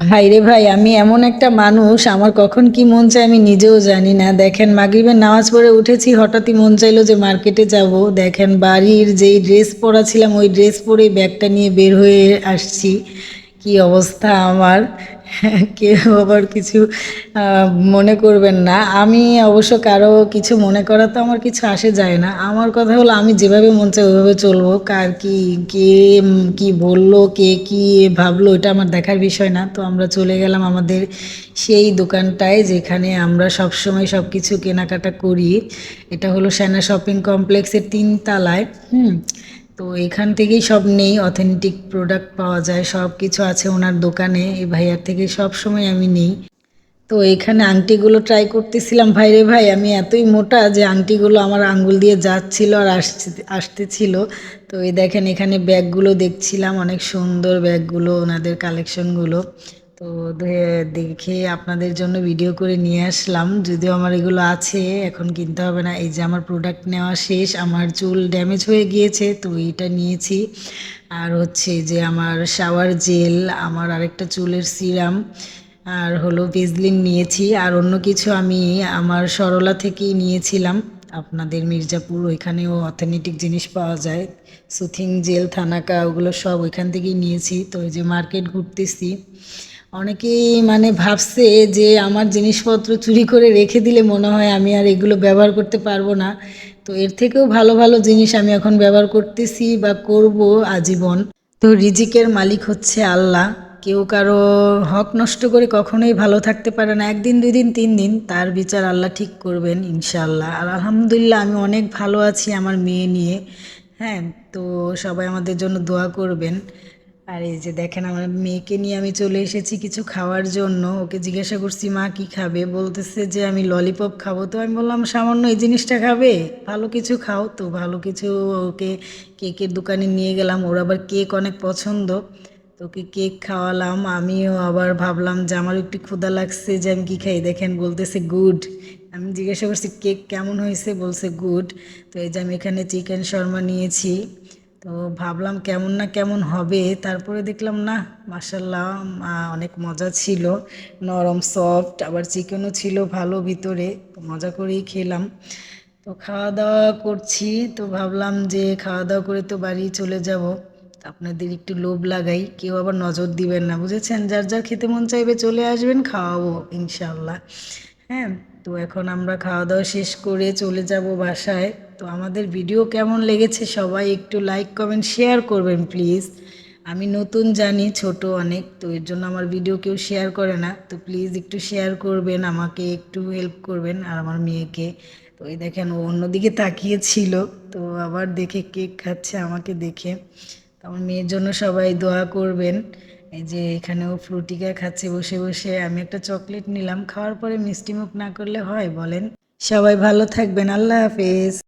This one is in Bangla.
ভাই রে ভাই, আমি এমন একটা মানুষ, আমার কখন কি মন চায় আমি নিজেও জানি না। দেখেন, মাগরিবের নামাজ পড়ে উঠেছি, হঠাৎই মন চাইলো যে মার্কেটে যাব। দেখেন, বাড়ির যেই ড্রেস পরা ছিলাম ওই ড্রেস পরে ব্যাগটা নিয়ে বের হয়ে আসছি। কি অবস্থা আমার। কেউ আবার কিছু মনে করবেন না। আমি অবশ্য কারও কিছু মনে করা তো আমার কিছু আসে যায় না। আমার কথা হলো আমি যেভাবে মন চাই ওইভাবে চলবো। কার কি, কে কি বলল, কে কি ভাবলো, এটা আমার দেখার বিষয় না। তো আমরা চলে গেলাম আমাদের সেই দোকানটায় যেখানে আমরা সব সময় সব কিছু কেনাকাটা করি। এটা হলো সেনা শপিং কমপ্লেক্সের তিন তালায় হুম তো এখান থেকেই সব নেই অথেন্টিক প্রোডাক্ট পাওয়া যায়, সব কিছু আছে ওনার দোকানে, এই ভাইয়ার থেকে সব সময় আমি নেই। তো এখানে আংটিগুলো ট্রাই করতেছিলাম, ভাই রে ভাই, আমি এতই মোটা যে আংটিগুলো আমার আঙ্গুল দিয়ে যাচ্ছিল আর আসছে, আসতেছিল। তো এই দেখেন এখানে ব্যাগগুলো দেখছিলাম, অনেক সুন্দর ব্যাগগুলো, ওনাদের কালেকশনগুলো তো দেখে আপনাদের জন্য ভিডিও করে নিয়ে আসলাম। যদিও আমার এগুলো আছে, এখন কিনতে হবে না। এই যে আমার প্রোডাক্ট নেওয়া শেষ, আমার চুল ড্যামেজ হয়ে গিয়েছে, তো এইটা নিয়েছি। আর হচ্ছে যে আমার শাওয়ার জেল আমার আরেকটা চুলের সিরাম আর হলো ভেজলিন নিয়েছি। আর অন্য কিছু আমি আমার সরলা থেকেই নিয়েছিলাম। আপনাদের মির্জাপুর, ওইখানেও অথেন্টিক জিনিস পাওয়া যায়। সুথিং জেল থানাকা, ওগুলো সব ওইখান থেকেই নিয়েছি। তো ওই যে মার্কেট ঘুরতেছি। অনেকেই মানে ভাবছে যে আমার জিনিসপত্র চুরি করে রেখে দিলে মনে হয় আমি আর এগুলো ব্যবহার করতে পারব না। তো এর থেকেও ভালো ভালো জিনিস আমি এখন ব্যবহার করতেছি বা করব আজীবন। তো রিজিকের মালিক হচ্ছে আল্লাহ। কেউ কারও হক নষ্ট করে কখনোই ভালো থাকতে পারে না। একদিন দুই দিন তিন দিন তার বিচার আল্লাহ ঠিক করবেন ইনশাআল্লাহ। আর আলহামদুলিল্লাহ আমি অনেক ভালো আছি আমার মেয়ে নিয়ে। হ্যাঁ তো সবাই আমাদের জন্য দোয়া করবেন। আর এই যে দেখেন, আমার মেয়েকে নিয়ে আমি চলে এসেছি কিছু খাওয়ার জন্য। ওকে জিজ্ঞাসা করছি, মা, কি খাবে? বলতেছে যে, আমি ললিপপ খাব। তো আমি বললাম, সামান্য এই জিনিসটা খাবে? ভালো কিছু খাও তো, ভালো কিছু ওকে কেকের দোকানে নিয়ে গেলাম। ওর আবার কেক অনেক পছন্দ। তো ওকে কেক খাওয়ালাম। আমিও আবার ভাবলাম যে আমার একটু ক্ষুধা লাগছে যে, আমি কী খাই? দেখেন, বলতেছে, গুড। আমি জিজ্ঞাসা করছি, কেক কেমন হয়েছে? বলছে, গুড। তো এই যে আমি এখানে চিকেন শর্মা নিয়েছি। তো ভাবলাম কেমন না কেমন হবে। তারপরে দেখলাম, না মাসাল্লাহ অনেক মজা ছিল। নরম সফট আবার চিকেনও ছিল ভালো ভিতরে মজা করেই খেলাম। তো খাওয়া দাওয়া করছি, তো ভাবলাম যে খাওয়া দাওয়া করে তো বাড়ি চলে যাব। আপনাদের একটু লোভ লাগাই, কেউ আবার নজর দিবেন না, বুঝেছেন? যার যার খেতে মন চাইবে চলে আসবেন, খাওয়াবো ইনশাল্লাহ হ্যাঁ তো এখন আমরা খাওয়া দাওয়া শেষ করে চলে যাব বাসায়। তো আমাদের ভিডিও কেমন লেগেছে সবাই একটু লাইক কমেন্ট শেয়ার করবেন প্লিজ আমি নতুন জানি, ছোট অনেক, তো এর জন্য আমার ভিডিও কেউ শেয়ার করে না। তো প্লিজ একটু শেয়ার করবেন, আমাকে একটু হেল্প করবেন আর আমার মেয়েকে। তো এই দেখেন, ও অন্যদিকে তাকিয়েছিল, তো আবার দেখে কেক খাচ্ছে আমাকে দেখে। তো আমার মেয়ের জন্য সবাই দোয়া করবেন। এই যে এখানেও ফ্রুটিকা খাচ্ছে বসে বসে, আমি একটা চকলেট নিলাম। খাওয়ার পরে মিষ্টি মুখ না করলে হয়, বলেন। সবাই ভালো থাকবেন, আল্লাহ হাফেজ।